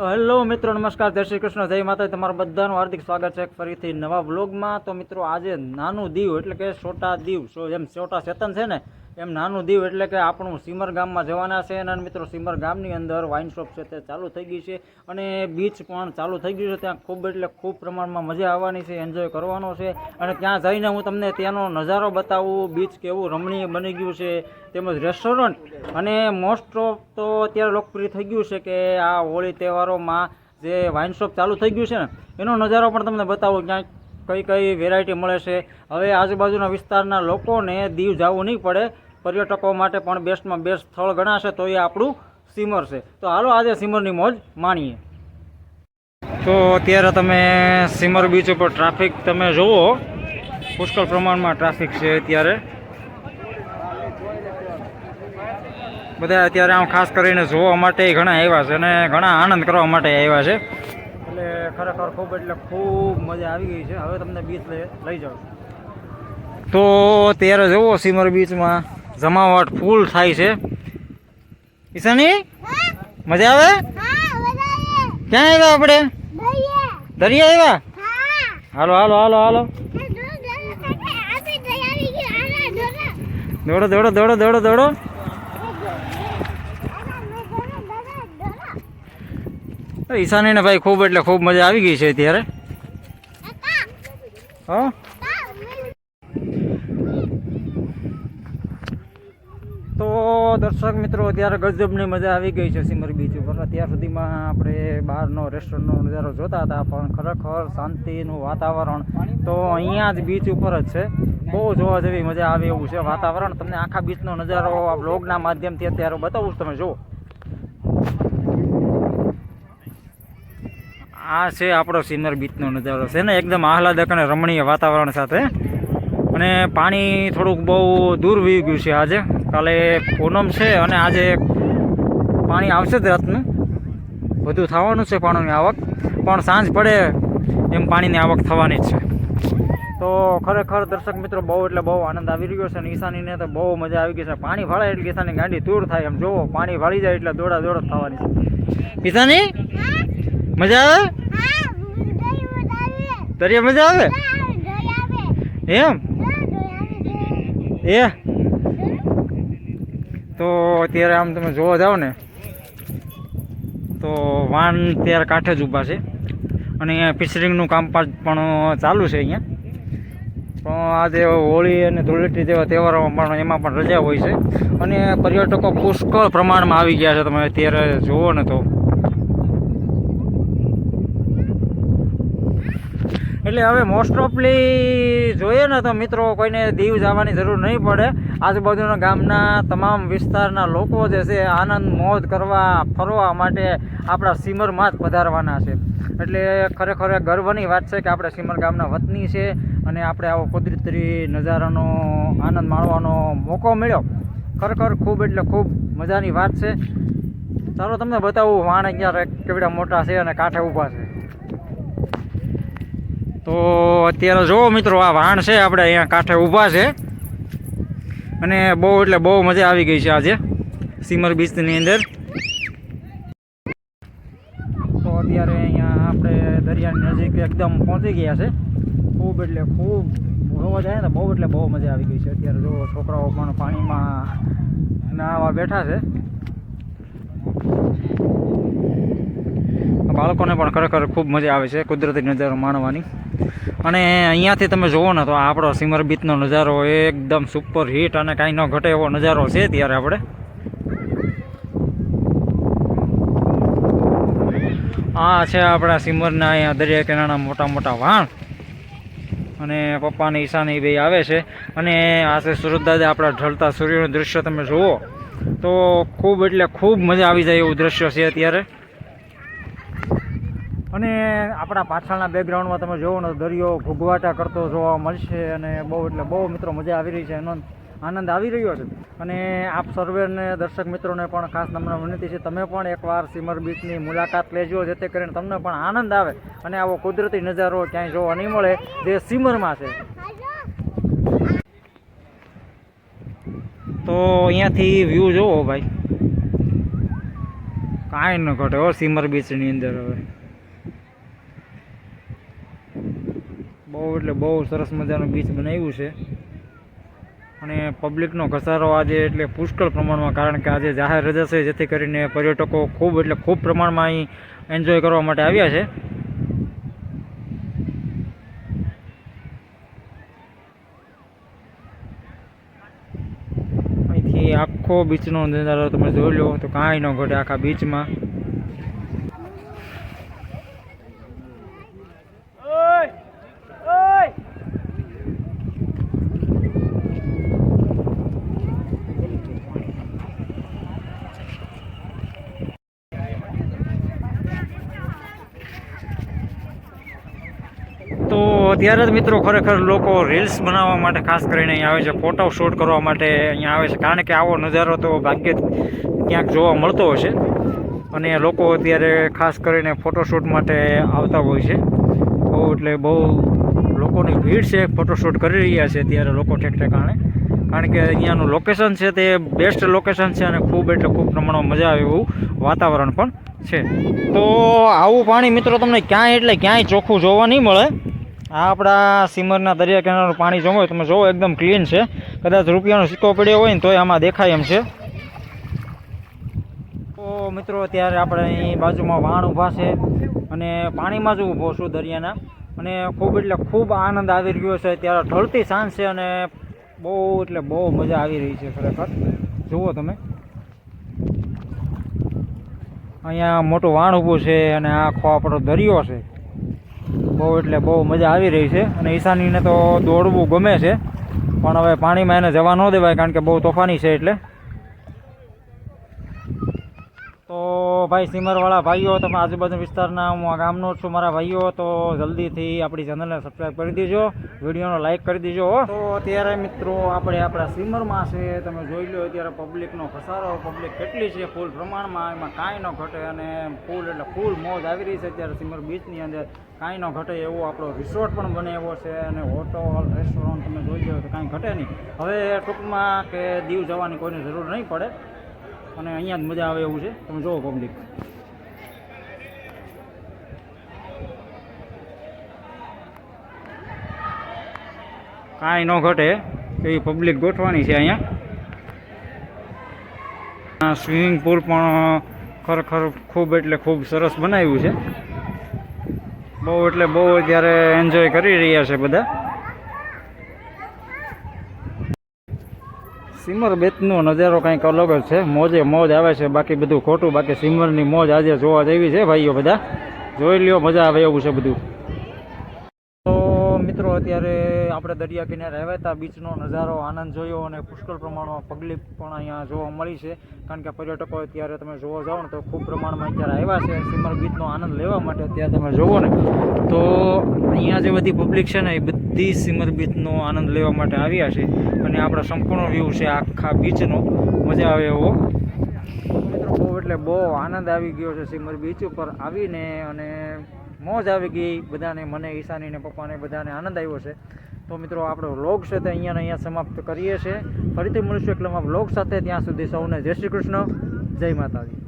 તો હેલો મિત્રો, નમસ્કાર, જય શ્રી કૃષ્ણ, જય માતા તમારા બધાનું હાર્દિક સ્વાગત છે ફરીથી નવા બ્લોગમાં તો મિત્રો, આજે નાનું દીવ, એટલે કે છોટા દીવ. જેમ છોટા ચેતન છે ને એમ નાનું દીવ એટલે કે આપણું સીમર ગામમાં જવાના છે અને મિત્રો સીમર ગામની અંદર વાઇન શોપ છે તે ચાલુ થઈ ગઈ છે અને બીચ પણ ચાલુ થઈ ગયું છે. ત્યાં ખૂબ એટલે ખૂબ પ્રમાણમાં મજા આવવાની છે એન્જોય કરવાનો છે અને ત્યાં જઈને હું તમને ત્યાંનો નજારો બતાવું બીચ કેવું રમણીય બની ગયું છે, તેમજ રેસ્ટોરન્ટ અને મોસ્ટ ઓફ તો અત્યારે લોકપ્રિય થઈ ગયું છે કે આ હોળી તહેવારોમાં જે વાઇન શોપ ચાલુ થઈ ગયું છે ને, એનો નજારો પણ તમને બતાવું, ક્યાંક કઈ કઈ વેરાયટી મળે છે. હવે આજુબાજુના વિસ્તારના લોકોને દીવ જવું નહીં પડે પર્યટકો માટે પણ બેસ્ટમાં બેસ્ટ સ્થળ ગણાશે તો એ આપણું સીમર છે. તો હાલો આજે સીમરની મોજ માણીએ. તો અત્યારે તમે સીમર બીચ ઉપર ટ્રાફિક તમે જુઓ, પુષ્કળ પ્રમાણમાં ટ્રાફિક છે અત્યારે. બધા અત્યારે આમ ખાસ કરીને જોવા માટે ઘણા આવ્યા છે અને ઘણા આનંદ કરવા માટે આવ્યા છે. એટલે ખરેખર ખૂબ એટલે ખૂબ મજા આવી ગઈ છે. હવે તમને બીચ લઈ જાઉં. તો ત્યારે જુઓ સીમર બીચમાં. જમાવટ ફૂલ થાય છે. ઈશાની? મજા આવે? ક્યાં આવ્યા આપણે? દરિયા આવ્યા? હાલો હાલો હાલો હાલો. દોડો દોડો દોડો દોડો દોડો. ઈશાની ને ભાઈ ખૂબ એટલે ખૂબ મજા આવી ગઈ છે અત્યારે. હા તો દર્શક મિત્રો, અત્યારે ગજબની મજા આવી ગઈ છે સિમર બીચ ઉપર. અત્યાર સુધીમાં આપણે બહારનો રેસ્ટોરન્ટનો નજારો જોતા હતા, પણ ખરેખર શાંતિનું વાતાવરણ તો અહીંયા જ બીચ ઉપર જ છે. બહુ જોવા જેવી મજા આવે એવું છે વાતાવરણ. તમને આખા બીચનો નજારો આ બ્લોગના માધ્યમથી અત્યારે બતાવું તમે જુઓ. આ છે આપણો સિમર બીચનો નજારો છે ને, એકદમ આહલાદક અને રમણીય વાતાવરણ સાથે. અને પાણી થોડુંક બહુ દૂર વી ગયું છે આજે. કાલે પૂનમ છે અને આજે પાણી આવશે જ રાતનું. બધું થવાનું છે પાણીની આવક. પણ સાંજ પડે એમ પાણીની આવક થવાની જ છે. તો ખરેખર દર્શક મિત્રો બહુ એટલે બહુ આનંદ આવી રહ્યો છે અને ઈશાનીને તો બહુ મજા આવી ગઈ છે. પાણી ભાળે એટલે ઈશાની ગાડી દૂર થાય. એમ જોવો પાણી ભાળી જાય એટલે દોડા દોડ થવાની છે. ઈશાની મજા આવે? દરિયા મજા આવે? એમ? એ? તો અત્યારે આમ તમે જોવા જાઓ ને, તો વાન ત્યારે કાંઠે જ ઊભા છે. અને અહીંયા ફિશરિંગનું કામકાજ પણ ચાલુ છે અહીંયા. પણ આજે હોળી અને ધૂળેટી જેવા તહેવારોમાં પણ એમાં પણ રજા હોય છે. અને પર્યટકો પુષ્કળ પ્રમાણમાં આવી ગયા છે. તમે અત્યારે જુઓ ને તો. એટલે હવે મોસ્ટ ઓફલી જોઈએ ને તો મિત્રો કોઈને દીવ જવાની જરૂર નહીં પડે. આજુબાજુના ગામના તમામ વિસ્તારના લોકો જે છે આનંદ, મોજ કરવા, ફરવા માટે આપણા સીમરમાં જ પધારવાના છે. એટલે ખરેખર ગર્વની વાત છે કે આપણે સીમર ગામના વતની છે અને આપણે આવો કુદરતી નજારાનો, આનંદ માણવાનો મોકો મળ્યો. ખરેખર ખૂબ એટલે ખૂબ મજાની વાત છે. ચાલો તમને બતાવું વાણ અહીંયા કેવડા મોટા છે અને કાંઠે ઊભા છે. તો અત્યારે જુઓ મિત્રો, આ વાણ છે, આપણે અહીંયા કાંઠે ઊભા છે. અને બહુ એટલે બહુ મજા આવી ગઈ છે આજે, સીમર બીચની અંદર. તો અત્યારે અહીંયા આપણે દરિયાની નજીક એકદમ પહોંચી ગયા છે. ખૂબ એટલે ખૂબ જોવા જાય ને, બહુ એટલે બહુ મજા આવી ગઈ છે. અત્યારે જો છોકરાઓ પણ પાણીમાં નાહવા બેઠા છે. બાળકોને પણ ખરેખર ખૂબ મજા આવે છે કુદરતી નજારો માણવાની. અને અહીંયાથી તમે જુઓ ને તો આપણો સિમર બીચનો નજારો એકદમ સુપર હિટ અને કાંઈ ન ઘટે એવો નજારો છે ત્યારે આપણે. આ છે આપણા સિમરના અહીંયા દરિયા કિનારાના મોટા મોટા વાણ. અને પપ્પાની ઈશાની બે આવે છે. અને આ છે સુરત દાદા આપણા ઢળતા સૂર્યનું દૃશ્ય તમે જુઓ. તો ખૂબ એટલે ખૂબ મજા આવી જાય એવું દૃશ્ય છે અત્યારે. અને આપણા પાછળના બેકગ્રાઉન્ડમાં તમે જોવો ને દરિયો ઘૂઘવાટા કરતો જોવા મળશે અને બહુ એટલે બહુ મિત્રો મજા આવી રહી છે એનો આનંદ આવી રહ્યો છે. અને આપ સર્વેને, દર્શક મિત્રોને પણ ખાસ નમ્ર વિનંતી છે, તમે પણ એકવાર સિમર બીચની મુલાકાત લેજો, જેથી કરીને તમને પણ આનંદ આવે અને આવો કુદરતી નજારો ક્યાંય જોવા નહીં મળે, જે સિમરમાં છે. તો અહીંયાથી વ્યૂ જોવો ભાઈ. કાંઈ ન ઘટે હો સિમર બીચની અંદર હવે. બહુ, એટલે બહુ સરસ મજાનું બીચ બનાવ્યું છે. અને પબ્લિકનો ઘસારો આજે એટલે પુષ્કળ પ્રમાણમાં, કારણ કે આજે જાહેર રજા છે, જેથી કરીને પર્યટકો ખૂબ, એટલે ખૂબ પ્રમાણમાં અહીં એન્જોય કરવા માટે આવ્યા છે. અહીંથી આખો બીચનો નજારો તમે જોઈ લો, તો કાંઈ ન ઘટે આખા બીચમાં તો અત્યારે જ મિત્રો ખરેખર લોકો રીલ્સ બનાવવા માટે ખાસ કરીને અહીંયા આવે છે ફોટો શૂટ કરવા માટે અહીંયા આવે છે. કારણ કે આવો નજારો તો ભાગ્યે જ ક્યાંક જોવા મળતો હશે. અને લોકો અત્યારે ખાસ કરીને ફોટોશૂટ માટે આવતા હોય છે. બહુ એટલે બહુ લોકોની ભીડ છે ફોટોશૂટ કરી રહ્યા છે અત્યારે લોકો ઠેક ઠેકાણે. કારણ કે અહીંયાનું લોકેશન છે તે બેસ્ટ લોકેશન છે અને ખૂબ એટલે ખૂબ પ્રમાણમાં મજા આવે એવું વાતાવરણ પણ છે. તો આવું પાણી મિત્રો તમને ક્યાંય એટલે ક્યાંય ચોખ્ખું જોવા નહીં મળે. આ આપણા સિમરના દરિયા કિનારાનું પાણી જોવો તમે જોવો, એકદમ ક્લીન છે. કદાચ રૂપિયાનો સિક્કો પડ્યો હોય ને તોય આમાં દેખાય એમ છે. તો મિત્રો ત્યારે આપણે અહીં બાજુમાં વાણ ઊભા છે અને પાણીમાં જ ઊભો છું દરિયાના. અને ખૂબ એટલે ખૂબ આનંદ આવી રહ્યો છે. ત્યારે ઢળતી સાંજ છે અને બહુ એટલે બહુ મજા આવી રહી છે ખરેખર. જુઓ તમે. અહીંયા મોટું વાણ ઊભું છે અને આખો આપણો દરિયો છે. બહુ એટલે બહુ મજા આવી રહી છે. અને ઈશાનીને તો દોડવું ગમે છે. પણ હવે પાણીમાં એને જવા ન દેવાય કારણ કે બહુ તોફાની છે એટલે. તો ભાઈ સિમરવાળા ભાઈઓ, તમે આજુબાજુ વિસ્તારના, હું આ ગામનો છું, મારા ભાઈઓ, તો જલ્દીથી આપણી ચેનલને સબસ્ક્રાઈબ કરી દેજો, વિડીયોનો લાઈક કરી દેજો. તો અત્યારે મિત્રો આપણે આપણા સિમરમાં છે, તમે જોઈ લો અત્યારે પબ્લિકનો ઘસારો પબ્લિક કેટલી છે, ફૂલ પ્રમાણમાં, એમાં કાંઈ ન ઘટે અને ફૂલ, એટલે ફૂલ મોજ આવી રહી છે અત્યારે સિમર બીચની અંદર. કાંઈ ન ઘટે એવો આપણો રિસોર્ટ પણ બને એવો છે અને હોટલ રેસ્ટોરન્ટ તમે જોઈ લો તો કાંઈ ઘટે નહીં. હવે ટૂંકમાં કે દીવ જવાની કોઈને જરૂર નહીં પડે. અને અહીંયા જ મજા આવે એવું છે. તમે જુઓ પબ્લિક કાંઈ ન ઘટે એવી પબ્લિક ગોઠવાની છે અહીંયા. સ્વિમિંગ પુલ પણ ખરેખર ખૂબ એટલે ખૂબ સરસ બનાવ્યું છે. બહુ એટલે બહુ અત્યારે એન્જોય કરી રહ્યા છે બધા. સિમર બેતનો નજારો કંઈક અલગ જ છે. મોજે મોજ આવે છે, બાકી બધું ખોટું. બાકી સિમરની મોજ આજે જોવા જેવી છે, ભાઈઓ બધા. જોઈ લ્યો, મજા આવે એવું છે બધું. અત્યારે આપણે દરિયા કિનારે આવ્યા હતા, બીચનો નજારો, આનંદ જોયો અને પુષ્કળ પ્રમાણમાં પબ્લિક પણ અહીંયા જોવા મળી છે. કારણ કે પર્યટકો અત્યારે તમે જોવા જાઓ ને તો ખૂબ પ્રમાણમાં અત્યારે આવ્યા છે સિમર બીચનો આનંદ લેવા માટે અત્યારે તમે જોવો ને, તો અહીંયા જે બધી પબ્લિક છે ને એ બધી સિમર બીચનો આનંદ લેવા માટે આવ્યા છે. અને આપણા સંપૂર્ણ વ્યૂ છે આખા બીચનો. મજા આવે એવો. એટલે બહુ આનંદ આવી ગયો છે સિમર બીચ ઉપર આવીને અને મોજ આવી ગઈ. બધાને, મને, ઈશાનીને, પપ્પાને બધાને આનંદ આવ્યો છે. તો મિત્રો, આપણો વ્લોગ છે તે અહીંયા અહીંયા સમાપ્ત કરીએ છીએ. ફરીથી મળીશું એટલે વ્લોગ સાથે. ત્યાં સુધી સૌને જય શ્રી કૃષ્ણ. જય માતાજી.